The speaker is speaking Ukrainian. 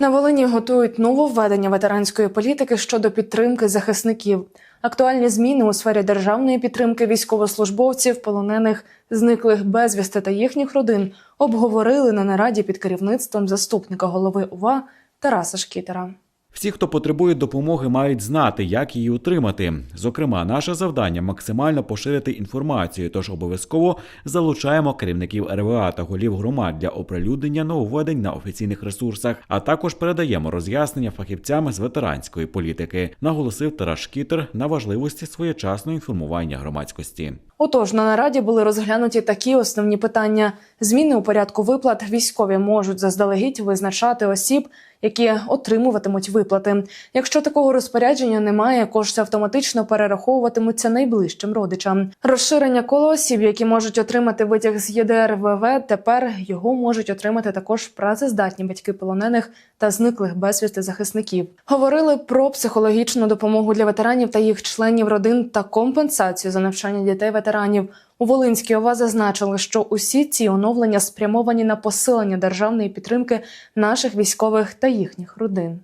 На Волині готують нововведення ветеранської політики щодо підтримки захисників. Актуальні зміни у сфері державної підтримки військовослужбовців, полонених, зниклих безвісти та їхніх родин обговорили на нараді під керівництвом заступника голови УВА Тараса Шкітера. Всі, хто потребує допомоги, мають знати, як її отримати. Зокрема, наше завдання максимально поширити інформацію, тож обов'язково залучаємо керівників РВА та голів громад для оприлюднення нововведень на офіційних ресурсах, а також передаємо роз'яснення фахівцям з ветеранської політики, наголосив Тарас Шкітер на важливості своєчасного інформування громадськості. Отож, на нараді були розглянуті такі основні питання: зміни у порядку виплат військові можуть заздалегідь визначати осіб, які отримуватимуть виплати. Якщо такого розпорядження немає, кошти автоматично перераховуватимуться найближчим родичам. Розширення коло осіб, які можуть отримати витяг з ЄДРВВ, тепер його можуть отримати також працездатні батьки полонених та зниклих безвісти захисників. Говорили про психологічну допомогу для ветеранів та їх членів родин та компенсацію за навчання дітей ветеранів. У Волинській ОВА зазначили, що усі ці оновлення спрямовані на посилення державної підтримки наших військових та їхніх родин.